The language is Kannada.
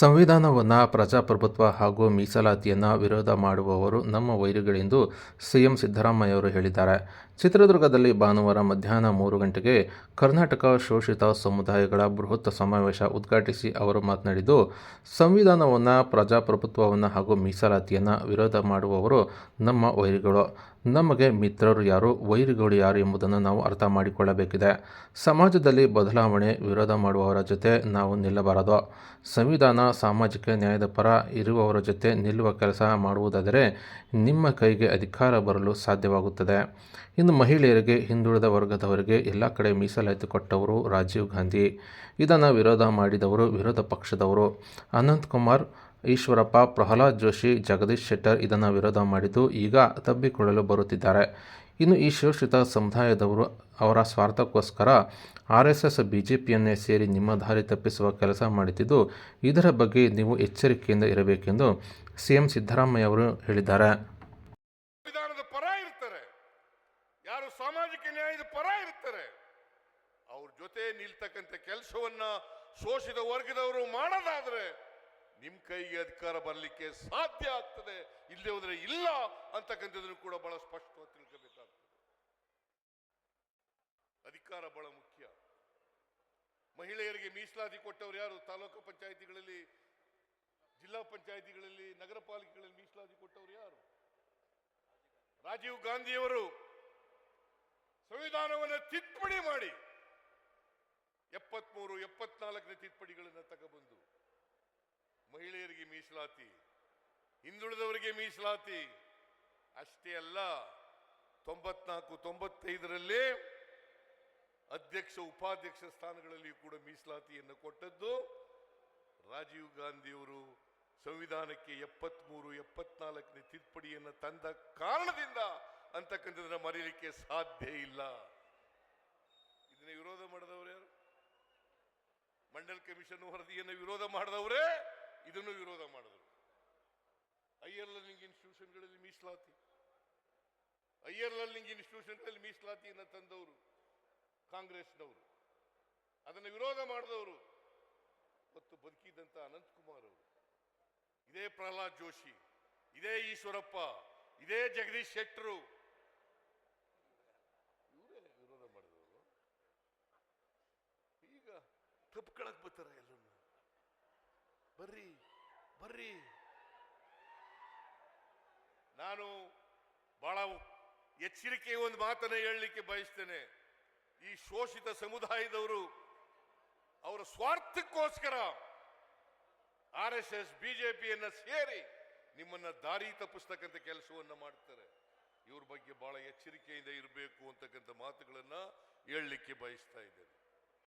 ಸಂವಿಧಾನವನ್ನು ಪ್ರಜಾಪ್ರಭುತ್ವ ಹಾಗೂ ಮೀಸಲಾತಿಯನ್ನು ವಿರೋಧ ಮಾಡುವವರು ನಮ್ಮ ವೈರಿಗಳೆಂದು ಸಿಎಂ ಸಿದ್ದರಾಮಯ್ಯವರು ಹೇಳಿದ್ದಾರೆ. ಚಿತ್ರದುರ್ಗದಲ್ಲಿ ಭಾನುವಾರ ಮಧ್ಯಾಹ್ನ ಮೂರು ಗಂಟೆಗೆ ಕರ್ನಾಟಕ ಶೋಷಿತ ಸಮುದಾಯಗಳ ಬೃಹತ್ ಸಮಾವೇಶ ಉದ್ಘಾಟಿಸಿ ಅವರು ಮಾತನಾಡಿದ್ದು, ಸಂವಿಧಾನವನ್ನು, ಪ್ರಜಾಪ್ರಭುತ್ವವನ್ನು ಹಾಗೂ ಮೀಸಲಾತಿಯನ್ನು ವಿರೋಧ ಮಾಡುವವರು ನಮ್ಮ ವೈರಿಗಳು. ನಮಗೆ ಮಿತ್ರರು ಯಾರು, ವೈರಿಗಳು ಯಾರು ಎಂಬುದನ್ನು ನಾವು ಅರ್ಥ ಮಾಡಿಕೊಳ್ಳಬೇಕಿದೆ. ಸಮಾಜದಲ್ಲಿ ಬದಲಾವಣೆ, ವಿರೋಧ ಮಾಡುವವರ ಜೊತೆ ನಾವು ನಿಲ್ಲಬಾರದು. ಸಂವಿಧಾನ ಸಾಮಾಜಿಕ ನ್ಯಾಯದ ಪರ ಇರುವವರ ಜೊತೆ ನಿಲ್ಲುವ ಕೆಲಸ ಮಾಡುವುದಾದರೆ ನಿಮ್ಮ ಕೈಗೆ ಅಧಿಕಾರ ಬರಲು ಸಾಧ್ಯವಾಗುತ್ತದೆ. ಇನ್ನು ಮಹಿಳೆಯರಿಗೆ ಹಿಂದುಳಿದ ವರ್ಗದವರಿಗೆ ಎಲ್ಲ ಕಡೆ ಮೀಸಲಾತಿ ಕೊಟ್ಟವರು ರಾಜೀವ್ ಗಾಂಧಿ. ಇದನ್ನು ವಿರೋಧ ಮಾಡಿದವರು ವಿರೋಧ ಪಕ್ಷದವರು. ಅನಂತ್ ಕುಮಾರ್, ಈಶ್ವರಪ್ಪ, ಪ್ರಹ್ಲಾದ್ ಜೋಶಿ, ಜಗದೀಶ್ ಶೆಟ್ಟರ್ ಇದನ್ನು ವಿರೋಧ ಮಾಡಿದ್ದು ಈಗ ತಬ್ಬಿಕೊಳ್ಳಲು ಬರುತ್ತಿದ್ದಾರೆ. ಇನ್ನು ಈ ಶೋಷಿತ ಸಮುದಾಯದವರು ಅವರ ಸ್ವಾರ್ಥಕ್ಕೋಸ್ಕರ R S S, B J ಪಿಯನ್ನೇ ಸೇರಿ ನಿಮ್ಮ ದಾರಿ ತಪ್ಪಿಸುವ ಕೆಲಸ ಮಾಡುತ್ತಿದ್ದು, ಇದರ ಬಗ್ಗೆ ನೀವು ಎಚ್ಚರಿಕೆಯಿಂದ ಇರಬೇಕೆಂದು ಸಿಎಂ ಸಿದ್ದರಾಮಯ್ಯ ಅವರು ಹೇಳಿದ್ದಾರೆ. ಯಾರು ಸಾಮಾಜಿಕ ನ್ಯಾಯದ ಪರ ಇರ್ತಾರೆ, ಅವ್ರ ಜೊತೆ ನಿಲ್ತಕ್ಕಂಥ ಕೆಲಸವನ್ನ ಶೋಷಿತ ವರ್ಗದವರು ಮಾಡೋದಾದ್ರೆ ನಿಮ್ ಕೈಗೆ ಅಧಿಕಾರ ಬರಲಿಕ್ಕೆ ಸಾಧ್ಯ ಆಗ್ತದೆ. ಇಲ್ಲದೆ ಹೋದ್ರೆ ಇಲ್ಲ ಅಂತಕ್ಕಂಥದ್ದನ್ನು ಕೂಡ ಬಹಳ ಸ್ಪಷ್ಟವಾಗಿ ತಿಳ್ಕೋಬೇಕಾಗ್ತದೆ. ಅಧಿಕಾರ ಬಹಳ ಮುಖ್ಯ. ಮಹಿಳೆಯರಿಗೆ ಮೀಸಲಾತಿ ಕೊಟ್ಟವರು ಯಾರು? ತಾಲೂಕು ಪಂಚಾಯಿತಿಗಳಲ್ಲಿ, ಜಿಲ್ಲಾ ಪಂಚಾಯಿತಿಗಳಲ್ಲಿ, ನಗರ ಪಾಲಿಕೆಗಳಲ್ಲಿ ಮೀಸಲಾತಿ ಕೊಟ್ಟವರು ಯಾರು? ರಾಜೀವ್ ಗಾಂಧಿಯವರು. ಸಂವಿಧಾನವನ್ನು ತಿದ್ದುಪಡಿ ಮಾಡಿ. ಎಪ್ಪತ್ಮೂರು, ಎಪ್ಪತ್ನಾಲ್ಕನೇ ತಿದ್ದುಪಡಿಗಳನ್ನು ತಗೊಬಂದು, ಮಹಿಳೆಯರಿಗೆ ಮೀಸಲಾತಿ, ಹಿಂದುಳಿದವರಿಗೆ ಮೀಸಲಾತಿ, ಅಷ್ಟೇ ಅಲ್ಲ, ತೊಂಬತ್ನಾಲ್ಕು, ತೊಂಬತ್ತೈದರಲ್ಲಿ ಅಧ್ಯಕ್ಷ, ಉಪಾಧ್ಯಕ್ಷ ಸ್ಥಾನಗಳಲ್ಲಿ ಕೂಡ ಮೀಸಲಾತಿಯನ್ನು ಕೊಟ್ಟದ್ದು ರಾಜೀವ್ ಗಾಂಧಿಯವರು. ಸಂವಿಧಾನಕ್ಕೆ ಎಪ್ಪತ್ಮೂರು, ಎಪ್ಪತ್ನಾಲ್ಕನೇ ತಿದ್ದುಪಡಿಯನ್ನು ತಂದ ಕಾರಣದಿಂದ ಅಂತಕ್ಕಂಥದ್ದನ್ನ ಮರೀಲಿಕ್ಕೆ ಸಾಧ್ಯ ಇಲ್ಲ. ಇದನ್ನ ವಿರೋಧ ಮಾಡಿದವರು ಯಾರು? ಮಂಡಲ್ ಕಮಿಷನ್ ವರದಿಯನ್ನು ವಿರೋಧ ಮಾಡಿದವರೇ? ಇದನ್ನು ವಿರೋಧ ಮಾಡಿದರು. ಲರ್ನಿಂಗ್ ಇನ್ಸ್ಟಿಟ್ಯೂಷನ್ಗಳಲ್ಲಿ ಮೀಸಲಾತಿ. ಹೈಯರ್ ಲರ್ನಿಂಗ್ ಇನ್ಸ್ಟಿಟ್ಯೂಷನ್ಗಳಲ್ಲಿ ಮೀಸಲಾತಿಯನ್ನು ತಂದವರು ಕಾಂಗ್ರೆಸ್ನವರು. ಅದನ್ನು ವಿರೋಧ ಮಾಡಿದವರು ಮತ್ತು ಬದುಕಿದಂಥ ಅನಂತಕುಮಾರ್ ಅವರು. ಇದೇ ಪ್ರಹ್ಲಾದ್ ಜೋಶಿ, ಇದೇ ಈಶ್ವರಪ್ಪ, ಇದೇ ಜಗದೀಶ್ ಶೆಟ್ಟರು ಇವರೇ ವಿರೋಧ ಮಾಡಿದವರು ಈಗ ತಪ್ಕೊಳಕ್ ಬರ್ತಾರ ಎಲ್ಲರೂ ಬರ್ರಿ ಬರ್ರಿ. ನಾನು ಬಹಳ ಎಚ್ಚರಿಕೆ ಒಂದು ಮಾತನ್ನ ಹೇಳಲಿಕ್ಕೆ ಬಯಸ್ತೇನೆ. ಈ ಶೋಷಿತ ಸಮುದಾಯದವರು ಅವರ ಸ್ವಾರ್ಥಕ್ಕೋಸ್ಕರ ಆರ್ ಎಸ್ ಎಸ್ ಬಿಜೆಪಿಯನ್ನ ಸೇರಿ ನಿಮ್ಮನ್ನ ದಾರಿ ತಪ್ಪಿಸ್ತಕ್ಕಂಥ ಕೆಲಸವನ್ನ ಮಾಡ್ತಾರೆ. ಇವ್ರ ಬಗ್ಗೆ ಬಹಳ ಎಚ್ಚರಿಕೆಯಿಂದ ಇರಬೇಕು ಅಂತಕ್ಕಂಥ ಮಾತುಗಳನ್ನ ಹೇಳಲಿಕ್ಕೆ ಬಯಸ್ತಾ ಇದ್ದೇನೆ.